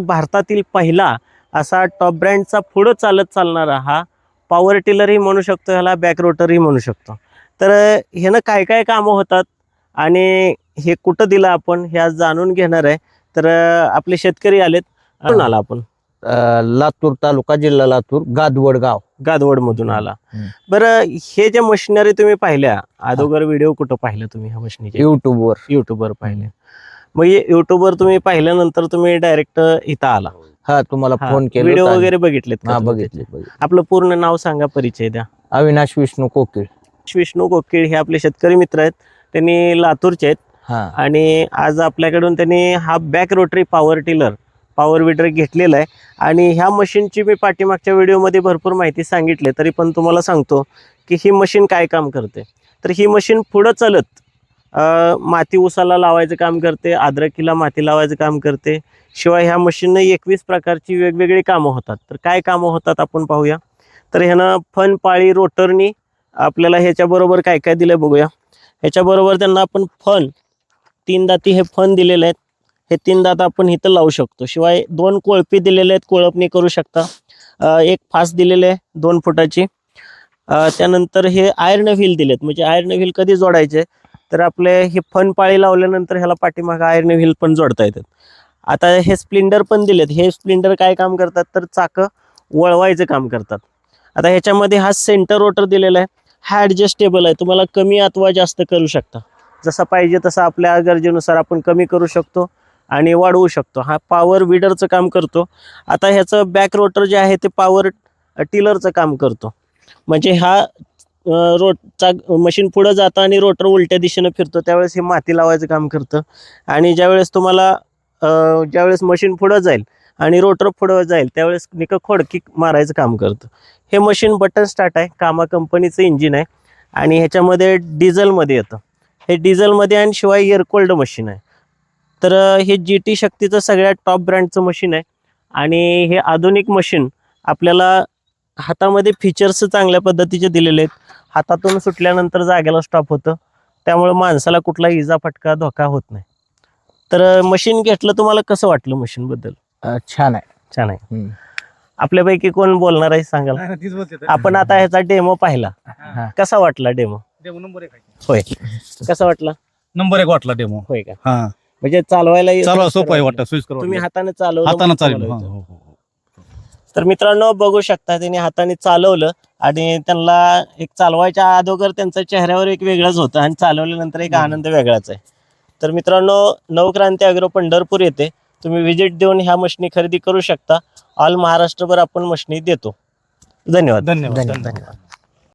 भारतातील पहिला असा टॉप ब्रँडचा पुढं चालत चालणारा हा पॉवर टिलरही म्हणू शकतो ह्याला बॅक रोटरही म्हणू शकतो. तर ह्यानं काय काय कामं होतात आणि हे कुठं दिलं आपण हे आज जाणून घेणार आहे. तर आपले शेतकरी आलेत. आला आपण? लातूर तालुका जिल्हा लातूर गादवड गाव. गादवड मधून आला. बरं हे जे मशिनरी तुम्ही पाहिल्या अगोदर व्हिडिओ कुठं पाहिलं तुम्ही ह्या मशिनीचे? युट्यूबवर युट्यूबवर पाहिले. मग युट्यूबवर तुम्ही पाहिल्यानंतर तुम्ही डायरेक्ट इथं आला. हा. तुम्हाला फोन केला व्हिडिओ होता. वगैरे बघितलेत का हा तुम्ही बघितले. आपलं पूर्ण नाव सांगा परिचय द्या. अविनाश विष्णू कोकिळ. विष्णू कोकिळ हे आपले शेतकरी मित्र आहेत. त्यांनी लातूरचे आहेत. हा. आणि आज आपल्याकडून त्यांनी हा back rotary power tiller power weeder घेतलेला आहे. आणि ह्या मशीनची मी पाठीमागच्या व्हिडिओमध्ये भरपूर माहिती सांगितली तरी पण तुम्हाला सांगतो की ही मशीन काय काम करते. तर ही मशीन पुढं चालत माती उसाला लावायचं काम करते अद्रकीला माती लावायचं काम करते. शिवाय ह्या मशीननं एकवीस प्रकारची वेगवेगळी कामं होतात. तर काय कामं होतात आपण पाहूया. तर ह्यानं फन पाळी रोटरनी आपल्याला ह्याच्याबरोबर काय काय दिलं बघूया. ह्याच्याबरोबर त्यांना आपण फन तीन दाती हे फन दिलेले आहेत. हे तीन दात आपण इथं लावू शकतो. शिवाय दोन कोळपी दिलेले आहेत कोळपणी करू शकता. एक फास दिलेले आहे दोन फुटाची. त्यानंतर हे आयर्न व्हील दिलेत. म्हणजे आयर्न व्हील कधी जोडायचे? तर आपले हे फन पाळी लावल्यानंतर ह्याला पाठीमागं आयर्न व्हील पण जोडता येतात. आता हे स्प्लेंडर पण दिलेत. हे स्प्लेंडर काय काम करतात? तर चाकं वळवायचं काम करतात. आता ह्याच्यामध्ये हा सेंटर रोटर दिलेला आहे. हा ॲडजस्टेबल आहे. तुम्हाला कमी अथवा जास्त करू शकता. जसा पाहिजे तसं आपल्या गरजेनुसार आपण कमी करू शकतो आणि वाढवू शकतो. हा पॉवर विडरचं काम करतो. आता ह्याचं बॅक रोटर जे आहे ते पॉवर टिलरचं काम करतो. म्हणजे हा रोटचा मशीन पुढं जातं आणि रोटर उलट्या दिशेनं फिरतो त्यावेळेस हे माती लावायचं काम करतं. आणि ज्यावेळेस तुम्हाला ज्यावेळेस मशीन पुढं जाईल आणि रोटर पुढं जाईल त्यावेळेस निकं खोडकी मारायचं काम करतं. हे मशीन बटन स्टार्ट आहे कामा कंपनीचं इंजिन आहे आणि ह्याच्यामध्ये डिझेलमध्ये येतं. हे डिझेलमध्ये आणि शिवाय एअरकोल्ड मशीन आहे. तर हे जी टी शक्तीचं सगळ्यात टॉप ब्रँडचं मशीन आहे आणि हे आधुनिक मशीन आपल्याला हातामध्ये फीचर्स चांगल्या पद्धतीचे दिलेले आहेत. हातातून सुटल्यानंतर जागेला स्टॉप होतं. त्यामुळे माणसाला कुठला इजा फटका धोका होत नाही. तर मशीन घेतलं तुम्हाला कसं वाटलं मशीनबद्दल छान आहे. छान आहे. आपल्यापैकी कोण बोलणार आहे सांगाल? आपण आता ह्याचा डेमो पाहिला. कसा वाटला डेमो डेमो नंबर एक. होय. कसा वाटला? नंबर एक वाटला डेमो होय का? हा. म्हणजे चालवायला चालू सोपं आहे वाटतं स्विच तुम्ही हाताने चालवलं हाताने मग चालेल तुम्हाला हा, येतं. हो, हो, हो. तर मित्रांनो बघू शकता त्यांनी हाताने चालवलं आणि त्यांना एक चालवायच्या अगोदर त्यांच्या चेहऱ्यावर एक वेगळंच होतं आणि चालवल्यानंतर एक. आनंद वेगळाच आहे. तर मित्रांनो नवक्रांती अॅग्रो पंढरपूर येथे तुम्ही व्हिजिट देऊन ह्या मशनी खरेदी करू शकता. ऑल महाराष्ट्रभर आपण मशनी देतो. धन्यवाद. धन्यवाद. धन्यवाद.